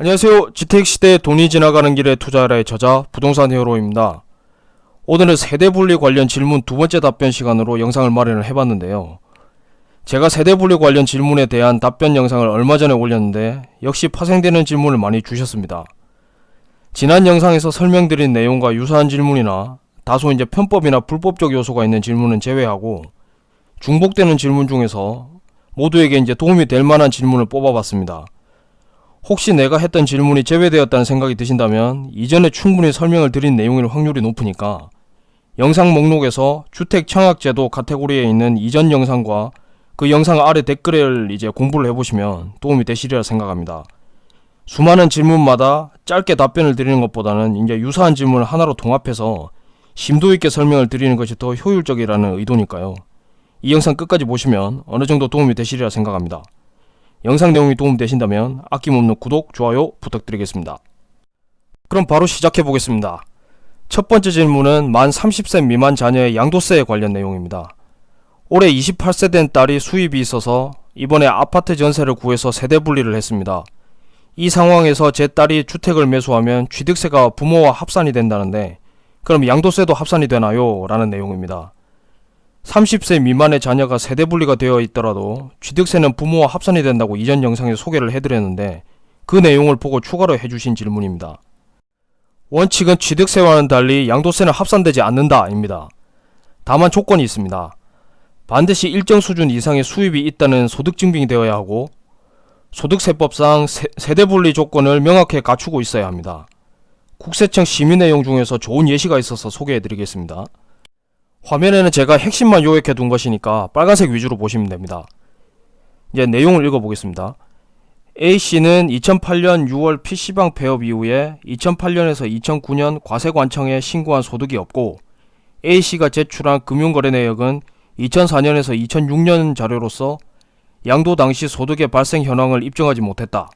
안녕하세요. 지택시대 돈이 지나가는 길에 투자하라의 저자 부동산 히어로입니다. 오늘은 세대 분리 관련 질문 두 번째 답변 시간으로 영상을 마련을 해봤는데요. 제가 세대 분리 관련 질문에 대한 답변 영상을 얼마 전에 올렸는데 역시 파생되는 질문을 많이 주셨습니다. 지난 영상에서 설명드린 내용과 유사한 질문이나 다소 이제 편법이나 불법적 요소가 있는 질문은 제외하고 중복되는 질문 중에서 모두에게 이제 도움이 될 만한 질문을 뽑아봤습니다. 혹시 내가 했던 질문이 제외되었다는 생각이 드신다면 이전에 충분히 설명을 드린 내용일 확률이 높으니까 영상 목록에서 주택 청약제도 카테고리에 있는 이전 영상과 그 영상 아래 댓글을 이제 공부를 해보시면 도움이 되시리라 생각합니다. 수많은 질문마다 짧게 답변을 드리는 것보다는 이제 유사한 질문을 하나로 통합해서 심도 있게 설명을 드리는 것이 더 효율적이라는 의도니까요. 이 영상 끝까지 보시면 어느 정도 도움이 되시리라 생각합니다. 영상 내용이 도움되신다면 아낌없는 구독, 좋아요 부탁드리겠습니다. 그럼 바로 시작해 보겠습니다. 첫 번째 질문은 만 30세 미만 자녀의 양도세에 관련 내용입니다. 올해 28세 된 딸이 수입이 있어서 이번에 아파트 전세를 구해서 세대 분리를 했습니다. 이 상황에서 제 딸이 주택을 매수하면 취득세가 부모와 합산이 된다는데 그럼 양도세도 합산이 되나요? 라는 내용입니다. 30세 미만의 자녀가 세대 분리가 되어 있더라도 취득세는 부모와 합산이 된다고 이전 영상에 소개를 해드렸는데 그 내용을 보고 추가로 해주신 질문입니다. 원칙은 취득세와는 달리 양도세는 합산되지 않는다입니다. 다만 조건이 있습니다. 반드시 일정 수준 이상의 수입이 있다는 소득 증빙이 되어야 하고 소득세법상 세, 세대 분리 조건을 명확히 갖추고 있어야 합니다. 국세청 심의 내용 중에서 좋은 예시가 있어서 소개해드리겠습니다. 화면에는 제가 핵심만 요약해 둔 것이니까 빨간색 위주로 보시면 됩니다. 이제 내용을 읽어보겠습니다. A씨는 2008년 6월 PC방 폐업 이후에 2008년에서 2009년 과세관청에 신고한 소득이 없고 A씨가 제출한 금융거래 내역은 2004년에서 2006년 자료로서 양도 당시 소득의 발생 현황을 입증하지 못했다.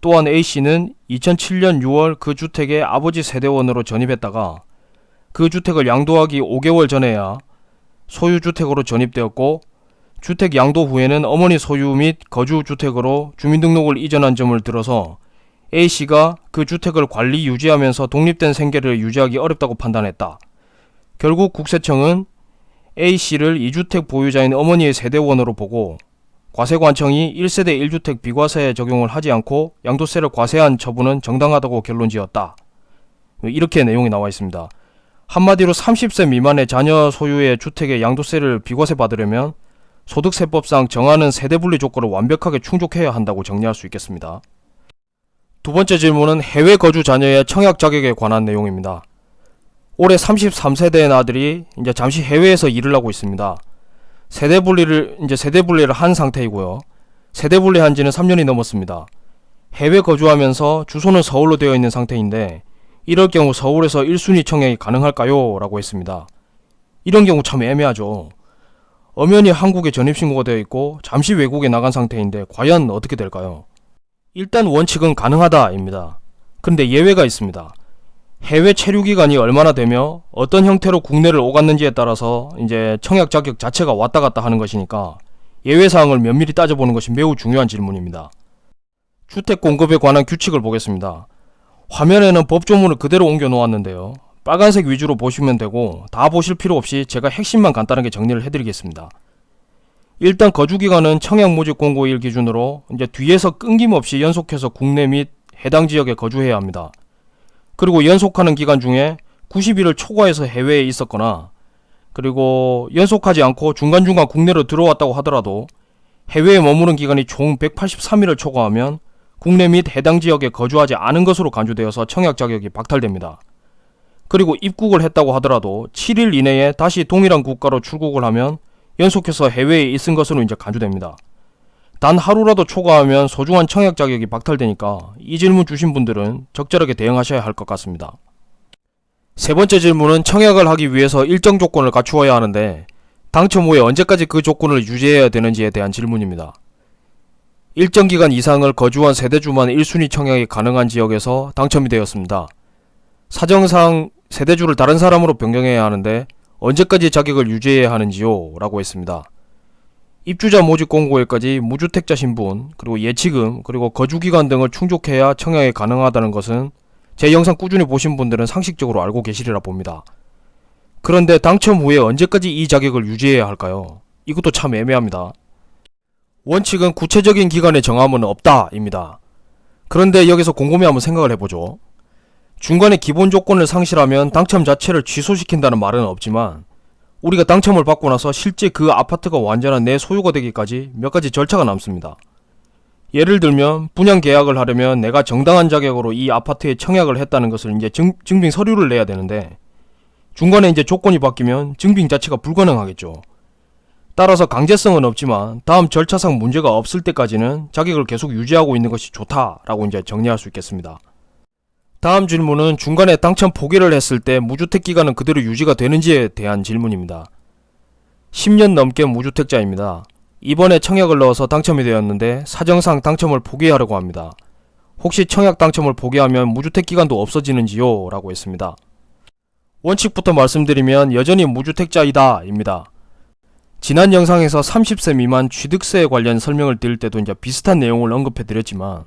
또한 A씨는 2007년 6월 그 주택에 아버지 세대원으로 전입했다가 그 주택을 양도하기 5개월 전에야 소유주택으로 전입되었고 주택 양도 후에는 어머니 소유 및 거주 주택으로 주민등록을 이전한 점을 들어서 A씨가 그 주택을 관리 유지하면서 독립된 생계를 유지하기 어렵다고 판단했다. 결국 국세청은 A씨를 2주택 보유자인 어머니의 세대원으로 보고 과세관청이 1세대 1주택 비과세 적용을 하지 않고 양도세를 과세한 처분은 정당하다고 결론 지었다. 이렇게 내용이 나와 있습니다. 한마디로 30세 미만의 자녀 소유의 주택의 양도세를 비과세 받으려면 소득세법상 정하는 세대분리 조건을 완벽하게 충족해야 한다고 정리할 수 있겠습니다. 두 번째 질문은 해외 거주 자녀의 청약 자격에 관한 내용입니다. 올해 33세대의 아들이 이제 잠시 해외에서 일을 하고 있습니다. 세대 분리를 이제 세대 분리를 한 상태이고요. 세대 분리한 지는 3년이 넘었습니다. 해외 거주하면서 주소는 서울로 되어 있는 상태인데 이럴 경우 서울에서 1순위 청약이 가능할까요? 라고 했습니다. 이런 경우 참 애매하죠. 엄연히 한국에 전입신고가 되어 있고 잠시 외국에 나간 상태인데 과연 어떻게 될까요? 일단 원칙은 가능하다입니다. 근데 예외가 있습니다. 해외 체류 기간이 얼마나 되며 어떤 형태로 국내를 오갔는지에 따라서 이제 청약 자격 자체가 왔다 갔다 하는 것이니까 예외 사항을 면밀히 따져보는 것이 매우 중요한 질문입니다. 주택 공급에 관한 규칙을 보겠습니다. 화면에는 법조문을 그대로 옮겨 놓았는데요. 빨간색 위주로 보시면 되고 다 보실 필요 없이 제가 핵심만 간단하게 정리를 해드리겠습니다. 일단 거주기간은 청약 모집 공고일 기준으로 이제 뒤에서 끊김없이 연속해서 국내 및 해당 지역에 거주해야 합니다. 그리고 연속하는 기간 중에 90일을 초과해서 해외에 있었거나 그리고 연속하지 않고 중간중간 국내로 들어왔다고 하더라도 해외에 머무른 기간이 총 183일을 초과하면 국내 및 해당 지역에 거주하지 않은 것으로 간주되어서 청약 자격이 박탈됩니다. 그리고 입국을 했다고 하더라도 7일 이내에 다시 동일한 국가로 출국을 하면 연속해서 해외에 있은 것으로 이제 간주됩니다. 단 하루라도 초과하면 소중한 청약 자격이 박탈되니까 이 질문 주신 분들은 적절하게 대응하셔야 할 것 같습니다. 세 번째 질문은 청약을 하기 위해서 일정 조건을 갖추어야 하는데 당첨 후에 언제까지 그 조건을 유지해야 되는지에 대한 질문입니다. 일정 기간 이상을 거주한 세대주만 1순위 청약이 가능한 지역에서 당첨이 되었습니다. 사정상 세대주를 다른 사람으로 변경해야 하는데 언제까지 자격을 유지해야 하는지요? 라고 했습니다. 입주자 모집 공고에까지 무주택자 신분, 그리고 예치금, 그리고 거주기간 등을 충족해야 청약이 가능하다는 것은 제 영상 꾸준히 보신 분들은 상식적으로 알고 계시리라 봅니다. 그런데 당첨 후에 언제까지 이 자격을 유지해야 할까요? 이것도 참 애매합니다. 원칙은 구체적인 기간의 정함은 없다입니다. 그런데 여기서 곰곰이 한번 생각을 해보죠. 중간에 기본 조건을 상실하면 당첨 자체를 취소시킨다는 말은 없지만 우리가 당첨을 받고 나서 실제 그 아파트가 완전한 내 소유가 되기까지 몇 가지 절차가 남습니다. 예를 들면 분양 계약을 하려면 내가 정당한 자격으로 이 아파트에 청약을 했다는 것을 이제 증, 증빙 서류를 내야 되는데 중간에 이제 조건이 바뀌면 증빙 자체가 불가능하겠죠. 따라서 강제성은 없지만 다음 절차상 문제가 없을 때까지는 자격을 계속 유지하고 있는 것이 좋다라고 이제 정리할 수 있겠습니다. 다음 질문은 중간에 당첨 포기를 했을 때 무주택 기간은 그대로 유지가 되는지에 대한 질문입니다. 10년 넘게 무주택자입니다. 이번에 청약을 넣어서 당첨이 되었는데 사정상 당첨을 포기하려고 합니다. 혹시 청약 당첨을 포기하면 무주택 기간도 없어지는지요? 라고 했습니다. 원칙부터 말씀드리면 여전히 무주택자이다 입니다. 지난 영상에서 30세 미만 취득세 관련 설명을 드릴 때도 이제 비슷한 내용을 언급해 드렸지만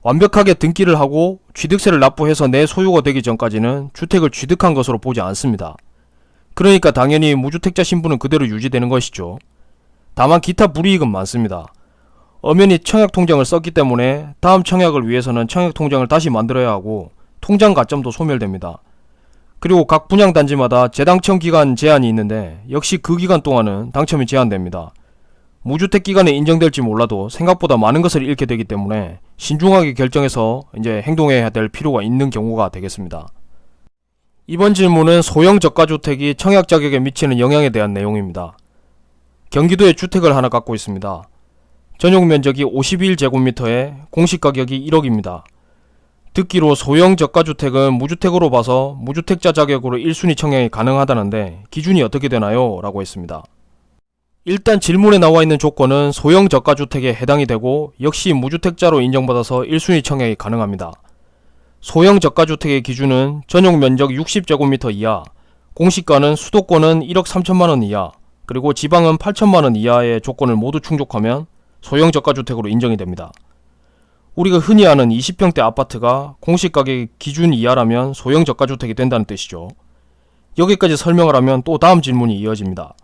완벽하게 등기를 하고 취득세를 납부해서 내 소유가 되기 전까지는 주택을 취득한 것으로 보지 않습니다. 그러니까 당연히 무주택자 신분은 그대로 유지되는 것이죠. 다만 기타 불이익은 많습니다. 엄연히 청약 통장을 썼기 때문에 다음 청약을 위해서는 청약 통장을 다시 만들어야 하고 통장 가점도 소멸됩니다. 그리고 각 분양 단지마다 재당첨 기간 제한이 있는데 역시 그 기간 동안은 당첨이 제한됩니다. 무주택 기간에 인정될지 몰라도 생각보다 많은 것을 잃게 되기 때문에 신중하게 결정해서 이제 행동해야 될 필요가 있는 경우가 되겠습니다. 이번 질문은 소형 저가주택이 청약 자격에 미치는 영향에 대한 내용입니다. 경기도에 주택을 하나 갖고 있습니다. 전용 면적이 51제곱미터에 공시 가격이 1억입니다. 듣기로 소형 저가주택은 무주택으로 봐서 무주택자 자격으로 1순위 청약이 가능하다는데 기준이 어떻게 되나요? 라고 했습니다. 일단 질문에 나와 있는 조건은 소형 저가주택에 해당이 되고 역시 무주택자로 인정받아서 1순위 청약이 가능합니다. 소형 저가주택의 기준은 전용 면적 60제곱미터 이하, 공시가는 수도권은 1억 3천만원 이하, 그리고 지방은 8천만원 이하의 조건을 모두 충족하면 소형 저가주택으로 인정이 됩니다. 우리가 흔히 아는 20평대 아파트가 공시가격 기준 이하라면 소형 저가주택이 된다는 뜻이죠. 여기까지 설명을 하면 또 다음 질문이 이어집니다.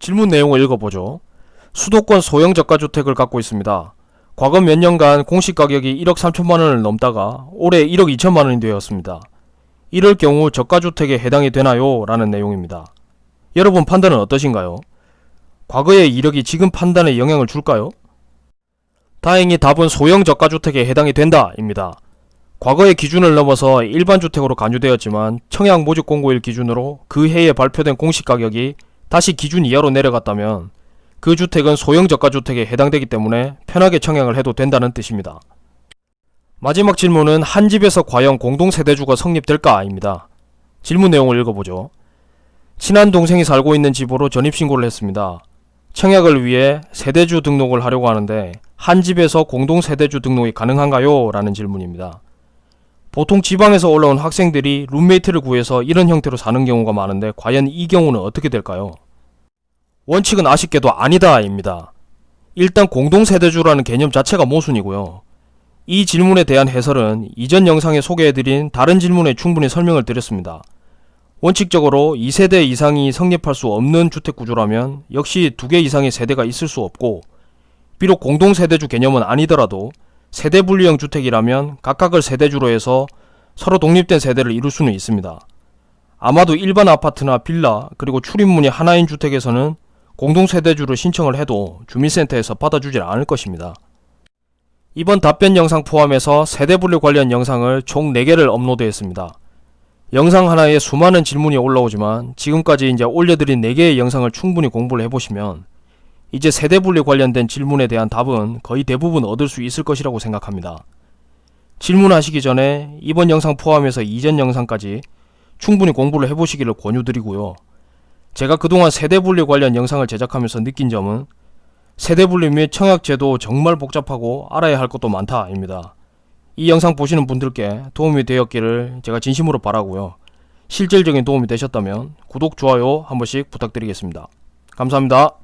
질문 내용을 읽어보죠. 수도권 소형 저가주택을 갖고 있습니다. 과거 몇 년간 공시가격이 1억 3천만 원을 넘다가 올해 1억 2천만 원이 되었습니다. 이럴 경우 저가주택에 해당이 되나요? 라는 내용입니다. 여러분 판단은 어떠신가요? 과거의 이력이 지금 판단에 영향을 줄까요? 다행히 답은 소형 저가주택에 해당이 된다입니다. 과거의 기준을 넘어서 일반 주택으로 간주되었지만 청약 모집 공고일 기준으로 그 해에 발표된 공시 가격이 다시 기준 이하로 내려갔다면 그 주택은 소형 저가주택에 해당되기 때문에 편하게 청약을 해도 된다는 뜻입니다. 마지막 질문은 한 집에서 과연 공동세대주가 성립될까입니다. 질문 내용을 읽어보죠. 친한 동생이 살고 있는 집으로 전입신고를 했습니다. 청약을 위해 세대주 등록을 하려고 하는데 한 집에서 공동 세대주 등록이 가능한가요? 라는 질문입니다. 보통 지방에서 올라온 학생들이 룸메이트를 구해서 이런 형태로 사는 경우가 많은데 과연 이 경우는 어떻게 될까요? 원칙은 아쉽게도 아니다입니다. 일단 공동 세대주라는 개념 자체가 모순이고요. 이 질문에 대한 해설은 이전 영상에 소개해드린 다른 질문에 충분히 설명을 드렸습니다. 원칙적으로 2세대 이상이 성립할 수 없는 주택구조라면 역시 두개 이상의 세대가 있을 수 없고 비록 공동세대주 개념은 아니더라도 세대 분리형 주택이라면 각각을 세대주로 해서 서로 독립된 세대를 이룰 수는 있습니다. 아마도 일반 아파트나 빌라 그리고 출입문이 하나인 주택에서는 공동세대주를 신청을 해도 주민센터에서 받아주질 않을 것입니다. 이번 답변 영상 포함해서 세대 분류 관련 영상을 총 4개를 업로드했습니다. 영상 하나에 수많은 질문이 올라오지만 지금까지 이제 올려드린 4개의 영상을 충분히 공부를 해보시면 이제 세대 분류 관련된 질문에 대한 답은 거의 대부분 얻을 수 있을 것이라고 생각합니다. 질문하시기 전에 이번 영상 포함해서 이전 영상까지 충분히 공부를 해보시기를 권유드리고요. 제가 그동안 세대 분류 관련 영상을 제작하면서 느낀 점은 세대 분류 및 청약제도 정말 복잡하고 알아야 할 것도 많다입니다. 이 영상 보시는 분들께 도움이 되었기를 제가 진심으로 바라고요. 실질적인 도움이 되셨다면 구독, 좋아요 한 번씩 부탁드리겠습니다. 감사합니다.